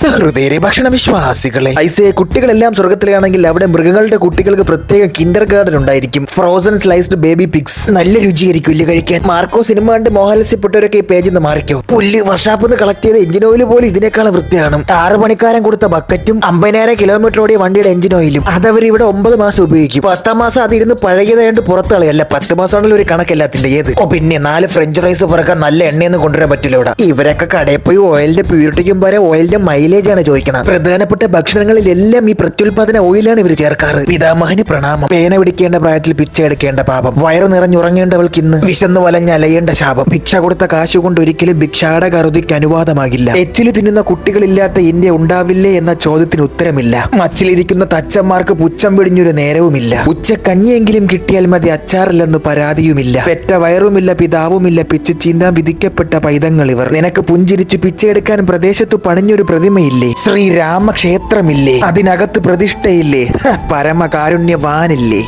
സഹൃദയരെ ഭക്ഷണ വിശ്വാസികളെ ഐസേ കുട്ടികളെല്ലാം സ്വർഗത്തിലാണെങ്കിൽ അവിടെ മൃഗങ്ങളുടെ കുട്ടികൾക്ക് പ്രത്യേക കിൻഡർ ഗാർഡൻ ഉണ്ടായിരിക്കും. ഫ്രോസൺ സ്ലൈസ്ഡ് ബേബി പിക്സ് നല്ല രുചിയായിരിക്കും ഇല്ല കഴിക്കാൻ. മാർക്കോ സിനിമ കണ്ട് മോഹലസ്യപ്പെട്ടവരൊക്കെ ഈ പേജിൽ നിന്ന് മാറിക്കോ. പുല്ല് വർഷാപ്പ് കളക്ട് ചെയ്ത എഞ്ചിൻ ഓയിൽ പോലും ഇതിനേക്കാൾ വൃത്തിയാണ്. ആറ് പണിക്കാരൻ കൊടുത്ത ബക്കറ്റും അമ്പതിനായിരം കിലോമീറ്റർ ഓടിയ വണ്ടിയുടെ എഞ്ചിൻ ഓയിലും അതവർ ഇവിടെ ഒമ്പത് മാസം ഉപയോഗിക്കും. പത്താം മാസം അത് ഇരുന്ന് പഴകിയതായിട്ട് പുറത്ത് കളയല്ല പത്ത് മാസമാണല്ലോ ഒരു കണക്കല്ലാത്തിന്റെ ഏത്? ഓ പിന്നെ നാല് ഫ്രഞ്ച് റൈസ് പുറക്കാൻ നല്ല എണ്ണയൊന്നും കൊണ്ടുവരാൻ പറ്റില്ല ഇവിടെ. ഇവരൊക്കെ കടയിൽ പോയി ഓയിലിന്റെ പ്യൂരിറ്റിക്കും വരെ ഓയിലിന്റെ മൈലേജ് ആണ് ചോദിക്കണം പ്രധാനപ്പെട്ട ഭക്ഷണങ്ങളിലെല്ലാം ഈ പ്രത്യുൽപാദന ഓയിലാണ് ഇവർ ചേർക്കാറ്. പിതാമഹന് പ്രണാമം. പേന പിടിക്കേണ്ട പ്രായത്തിൽ പിച്ച എടുക്കേണ്ട പാപം. വയറു നിറഞ്ഞുറങ്ങേണ്ടവൾക്ക് ഇന്ന് വിശന്ന് വലഞ്ഞ് അലയേണ്ട ശാപം. ഭിക്ഷ കൊടുത്ത കാശ് കൊണ്ട് ഒരിക്കലും ഭിക്ഷാട കറുതിക്ക് അനുവാദമാകില്ല. എച്ചിൽ തിന്നുന്ന കുട്ടികളില്ലാത്ത ഇന്ത്യ ഉണ്ടാവില്ലേ എന്ന ചോദ്യത്തിന് ഉത്തരമില്ല. മച്ചിലിരിക്കുന്ന തച്ചന്മാർക്ക് പുച്ഛം പിടിഞ്ഞൊരു നേരവുമില്ല. ഉച്ച ഉച്ചക്കഞ്ഞിയെങ്കിലും കിട്ടിയാൽ മതി അച്ചാറില്ലെന്ന് പരാതിയുമില്ല. പെറ്റ വയറുമില്ല പിതാവുമില്ല പിച്ച് ചീന്താൻ വിധിക്കപ്പെട്ട പൈതങ്ങൾ ഇവർ. നിനക്ക് പുഞ്ചിരിച്ചു പിച്ചെടുക്കാൻ പ്രദേശത്തു പണിഞ്ഞൊരു പ്രതിമയില്ലേ ശ്രീരാമക്ഷേത്രമില്ലേ? അതിനകത്ത് പ്രതിഷ്ഠയില്ലേ? പരമകാരുണ്യവാനില്ലേ?